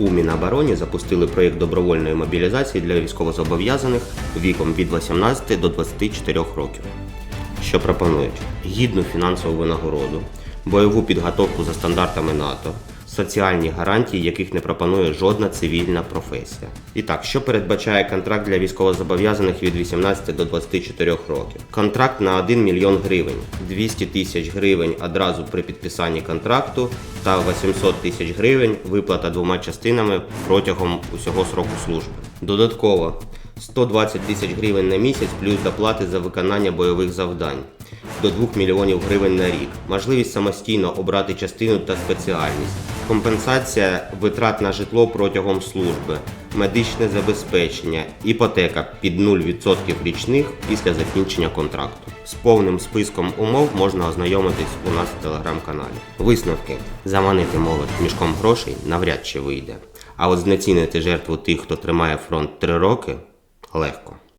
У Мінобороні запустили проєкт добровольної мобілізації для військовозобов'язаних віком від 18 до 24 років. Що пропонують? Гідну фінансову винагороду, бойову підготовку за стандартами НАТО, соціальні гарантії, яких не пропонує жодна цивільна професія. І так, що передбачає контракт для військовозобов'язаних від 18 до 24 років? Контракт на 1 мільйон гривень, 200 тисяч гривень одразу при підписанні контракту та 800 тисяч гривень виплата двома частинами протягом усього сроку служби. Додатково 120 тисяч гривень на місяць плюс доплати за виконання бойових завдань до 2 мільйонів гривень на рік, можливість самостійно обрати частину та спеціальність, компенсація витрат на житло протягом служби, медичне забезпечення, іпотека під 0% річних після закінчення контракту. З повним списком умов можна ознайомитись у нас в телеграм-каналі. Висновки: заманити молодь мішком грошей навряд чи вийде. А от знецінити жертву тих, хто тримає фронт 3 роки, легко.